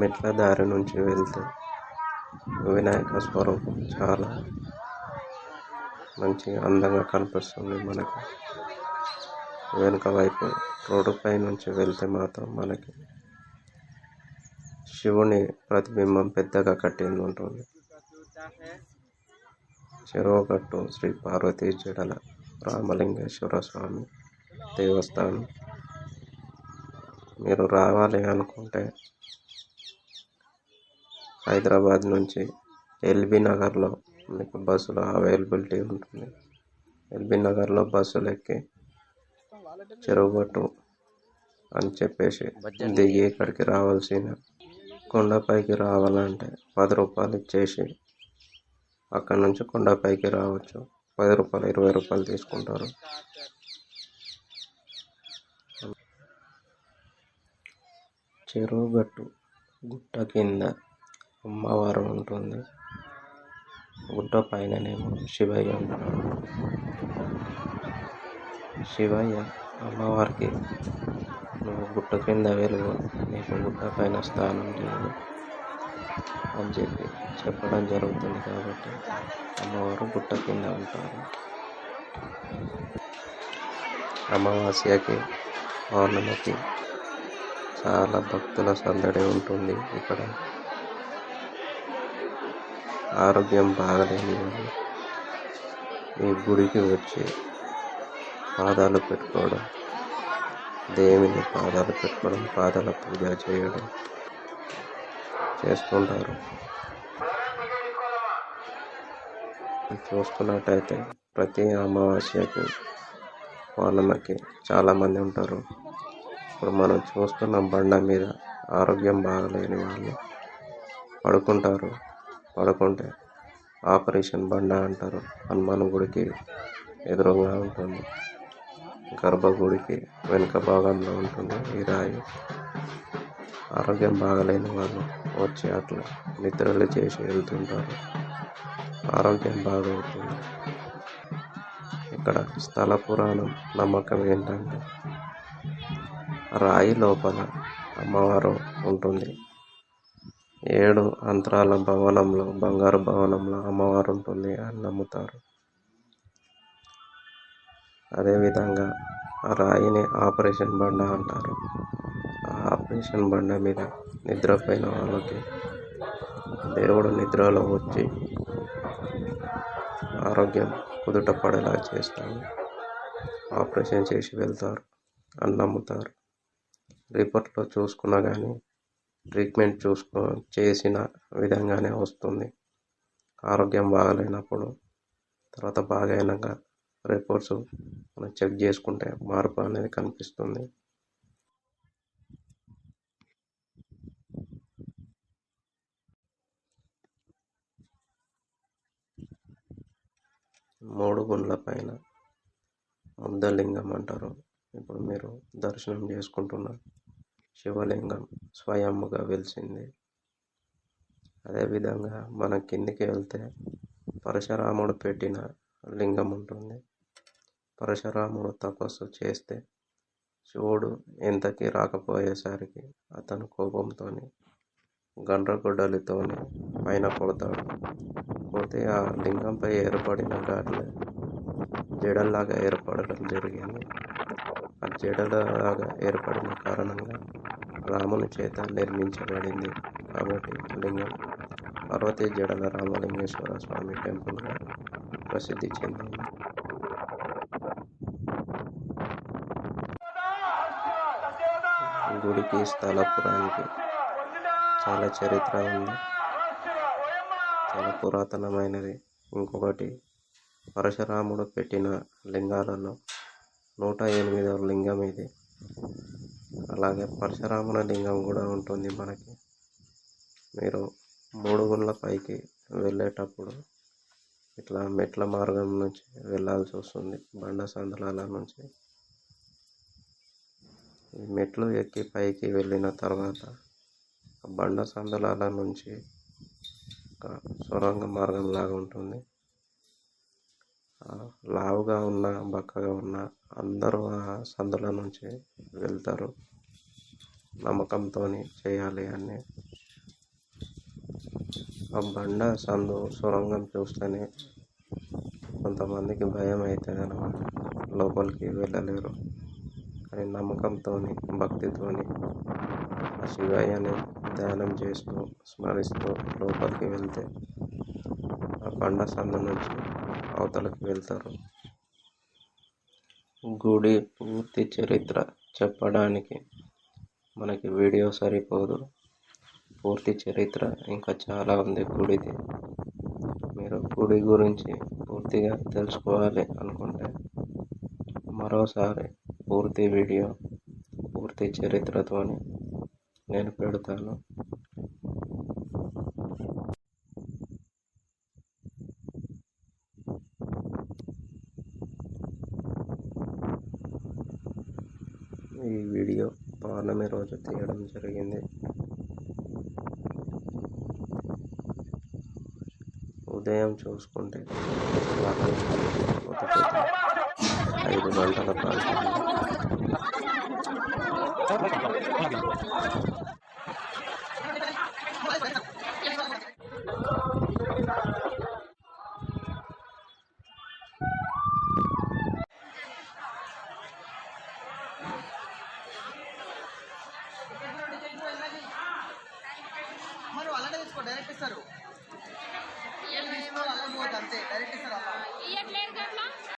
మెట్ల దారి నుంచి వెళ్తే వినాయక స్వరూపం చాలా మంచిగా అందంగా కనిపిస్తుంది మనకి. వెనుక వైపు రోడ్డుపై నుంచి వెళ్తే మాత్రం మనకి శివుని ప్రతిబింబం పెద్దగా కట్టింది ఉంటుంది. చెరువుగట్టు శ్రీ పార్వతీ జడల రామలింగేశ్వర స్వామి దేవస్థానం. మీరు రావాలి అనుకుంటే హైదరాబాద్ నుంచి ఎల్బీ నగర్లో మీకు బస్సులు అవైలబిలిటీ ఉంటుంది. ఎల్బీ నగర్లో బస్సులు ఎక్కి చెరువుగట్టు అని చెప్పేసి దిగి ఇక్కడికి రావాల్సిన కొండపైకి రావాలంటే పది రూపాయలు ఇచ్చేసి అక్కడ నుంచి కొండపైకి రావచ్చు. పది రూపాయలు ఇరవై రూపాయలు తీసుకుంటారు. చెరువుగట్టు గుట్ట కింద అమ్మవారు ఉంటుంది. గుట్ట పైననేమో శివయ్య ఉంటాడు. శివయ్య అమ్మవారికి నువ్వు గుట్ట కింద వెలుగు నీకు గుట్ట పైన స్థానం లేదు అని చెప్పి చెప్పడం జరుగుతుంది కాబట్టి అమ్మవారు గుట్ట కింద ఉంటారు. అమావాస్యకి పౌర్ణమికి చాలా భక్తుల సందడి ఉంటుంది ఇక్కడ. ఆరోగ్యం బాగలేని వాళ్ళు ఈ గుడికి వచ్చి పాదాలు పెట్టుకోవడం దేవుని పాదాలు పెట్టుకోవడం పాదాల పూజ చేయడం చేస్తుంటారు. చూసుకున్నట్టయితే ప్రతి అమావాస్యకి పౌర్ణమికి చాలామంది ఉంటారు. ఇప్పుడు మనం చూస్తున్న బండ మీద ఆరోగ్యం బాగలేని వాళ్ళు పడుకుంటారు. పడుకుంటే ఆపరేషన్ బండ అంటారు. హనుమాన్ గుడికి ఎదురుగా ఉంటుంది. గర్భగుడికి వెనుక భాగంలో ఉంటుంది ఈ రాయి. ఆరోగ్యం బాగలేని వాళ్ళు వచ్చి అట్లా నిద్రలు చేసి వెళ్తుంటారు. ఆరోగ్యం బాగవుతుంది. ఇక్కడ స్థల పురాణం నమ్మకం ఏంటంటే రాయి లోపల అమ్మవారు ఉంటుంది. ఏడు అంతరాల భవనంలో బంగారు భవనంలో అమ్మవారు ఉంటుంది అని నమ్ముతారు. అదేవిధంగా ఆ రాయిని ఆపరేషన్ బండ అంటారు. ఆ ఆపరేషన్ బండ మీద నిద్రపోయిన వాళ్ళకి దేవుడు నిద్రలో వచ్చి ఆరోగ్యం కుదుట పడేలా చేస్తాడు. ఆపరేషన్ చేసి వెళ్తారు అని నమ్ముతారు. రిపోర్ట్లో చూసుకున్నా కానీ ట్రీట్మెంట్ చూసుకో చేసిన విధంగానే వస్తుంది. ఆరోగ్యం బాగాలేనప్పుడు తర్వాత బాగా అయినాక రిపోర్ట్స్ మనం చెక్ చేసుకుంటే మార్పు అనేది కనిపిస్తుంది. మూడు గుండ్ల పైన ముద్దలింగం అంటారు. ఇప్పుడు మీరు దర్శనం చేసుకుంటున్న శివలింగం స్వయంగా వెలిసింది. అదేవిధంగా మనం కిందికి వెళ్తే పరశురాముడు పెట్టిన లింగం ఉంటుంది. పరశురాముడు తపస్సు చేస్తే శివుడు ఎంతకీ రాకపోయేసరికి అతను కోపంతో గండ్రగొడ్డలితో పైన కొడతాడు పోతే ఆ లింగంపై ఏర్పడిన ఘాట్లు జడల్లాగా ఏర్పడడం జరిగింది. జడలాగా ఏర్పడిన కారణంగా రాముని చేత నిర్మించబడింది. కాబట్టి లింగం పార్వతీ జడల రామలింగేశ్వర స్వామి టెంపుల్గా ప్రసిద్ధి చెందింది. గుడికి స్థలపురానికి చాలా చరిత్ర ఉంది. చాలా పురాతనమైనది. ఇంకొకటి పరశురాముడు పెట్టిన లింగాలలో నూట ఎనిమిదవ లింగం ఇది. అలాగే పరశురాముని లింగం కూడా ఉంటుంది మనకి. మీరు మూడు గుళ్ళ పైకి వెళ్ళేటప్పుడు ఇట్లా మెట్ల మార్గం నుంచి వెళ్ళాల్సి వస్తుంది బండ సందలాల నుంచి. ఈ మెట్లు ఎక్కి పైకి వెళ్ళిన తర్వాత బండ సందలాల నుంచి ఒక సొరంగ మార్గం లాగా ఉంటుంది. లావుగా ఉన్న బక్కగా ఉన్న అందరూ ఆ సందుల నుంచి వెళ్తారు. నమ్మకంతో చేయాలి అని. ఆ బండ సందు సొరంగం చూస్తేనే కొంతమందికి భయం అవుతుంది అనమాట లోపలికి వెళ్ళలేరు. కానీ నమ్మకంతో భక్తితో ఆ శివయ్యని ధ్యానం చేస్తూ స్మరిస్తూ లోపలికి వెళ్తే ఆ బండ సందు నుంచి అవతలకి వెళ్తారు. గుడి పూర్తి చరిత్ర చెప్పడానికి మనకి వీడియో సరిపోదు. పూర్తి చరిత్ర ఇంకా చాలా ఉంది గుడిది. మీరు గుడి గురించి పూర్తిగా తెలుసుకోవాలి అనుకుంటే మరోసారి పూర్తి వీడియో పూర్తి చరిత్రతోని నేను పెడతాను. ఈ వీడియో పౌర్ణమి రోజు తీయడం జరిగింది. ఉదయం చూసుకుంటే ఐదు గంటల ప్రాంతంలో మనం అలానే తీసుకో డైరెక్ట్ ఇస్తారు. అంతే డైరెక్ట్ ఇస్తారు